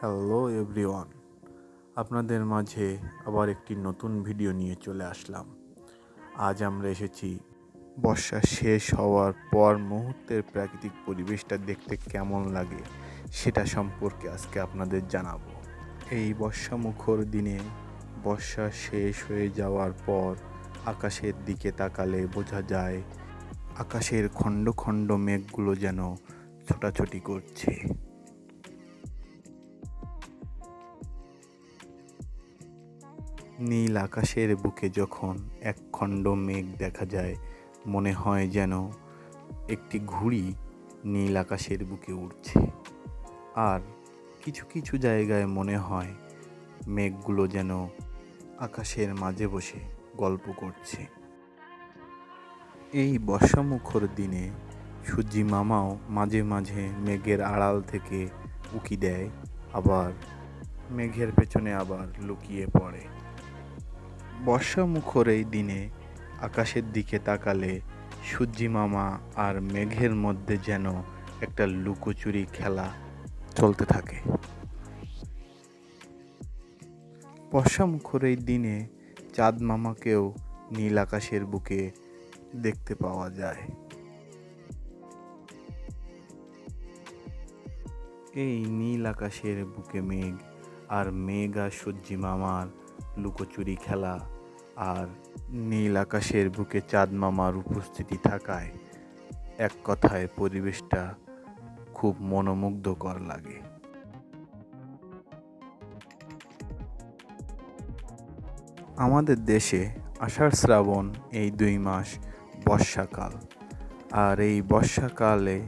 Hello everyone আপনাদের মাঝে আবার একটি নতুন ভিডিও নিয়ে চলে আসলাম। আজ আমরা এসেছি বর্ষা শেষ হওয়ার পর মুহূর্তের প্রাকৃতিক পরিবেশটা দেখতে কেমন লাগে সেটা সম্পর্কে আজকে আপনাদের জানাব। এই বর্ষামুখর দিনে বর্ষা শেষ হয়ে যাওয়ার পর আকাশের দিকে তাকালে বোঝা যায়, আকাশের খণ্ড খণ্ড মেঘগুলো যেন ছোটাছুটি করছে। নীল আকাশের বুকে যখন এক খণ্ড মেঘ দেখা যায়, মনে হয় যেন একটি ঘুড়ি নীল আকাশের বুকে উড়ছে। আর কিছু কিছু জায়গায় মনে হয় মেঘগুলো যেন আকাশের মাঝে বসে গল্প করছে। এই বর্ষামুখর দিনে সূর্যি মামাও মাঝে মাঝে মেঘের আড়াল থেকে উকি দেয়, আবার মেঘের পেছনে আবার লুকিয়ে পড়ে। বর্ষামুখর এই দিনে আকাশের দিকে তাকালে সূর্যি মামা আর মেঘের মধ্যে যেন একটা লুকোচুরি খেলা চলতে থাকে। বর্ষামুখর এই দিনে চাঁদ মামাকেও নীল আকাশের বুকে দেখতে পাওয়া যায়। এই নীল আকাশের বুকে মেঘ আর মেঘ আর সূর্যি মামার লুকোচুরি খেলা আর নীল আকাশের বুকে চাঁদ মামার উপস্থিতি থাকায় এক কথায় পরিবেশটা খুব মনোমুগ্ধকর লাগে। আমাদের দেশে আষাঢ় শ্রাবণ এই দুই মাস বর্ষাকাল আর এই বর্ষাকালে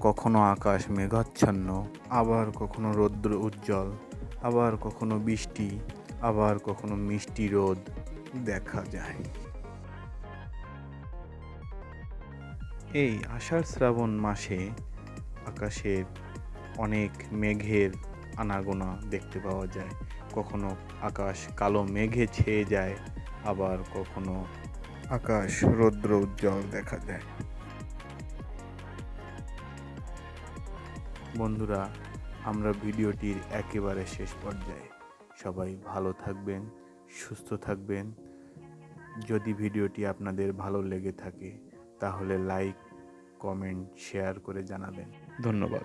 কখনো আকাশ মেঘাচ্ছন্ন, আবার কখনো রৌদ্র উজ্জ্বল, আবার কখনো বৃষ্টি আবার কখনো মিষ্টি রোদ দেখা যায়। এই আষাঢ় শ্রাবণ মাসে আকাশের অনেক মেঘের আনাগোনা দেখতে পাওয়া যায়। কখনো আকাশ কালো মেঘে ছেয়ে যায়, আবার কখনো আকাশ রৌদ্র উজ্জ্বল দেখা যায়। বন্ধুরা, আমরা ভিডিওটির একেবারে শেষ পর্যায়ে সবাই ভালো থাকবেন, সুস্থ থাকবেন। যদি ভিডিওটি আপনাদের ভালো লেগে থাকে, তাহলে লাইক কমেন্ট শেয়ার করে জানাবেন। ধন্যবাদ।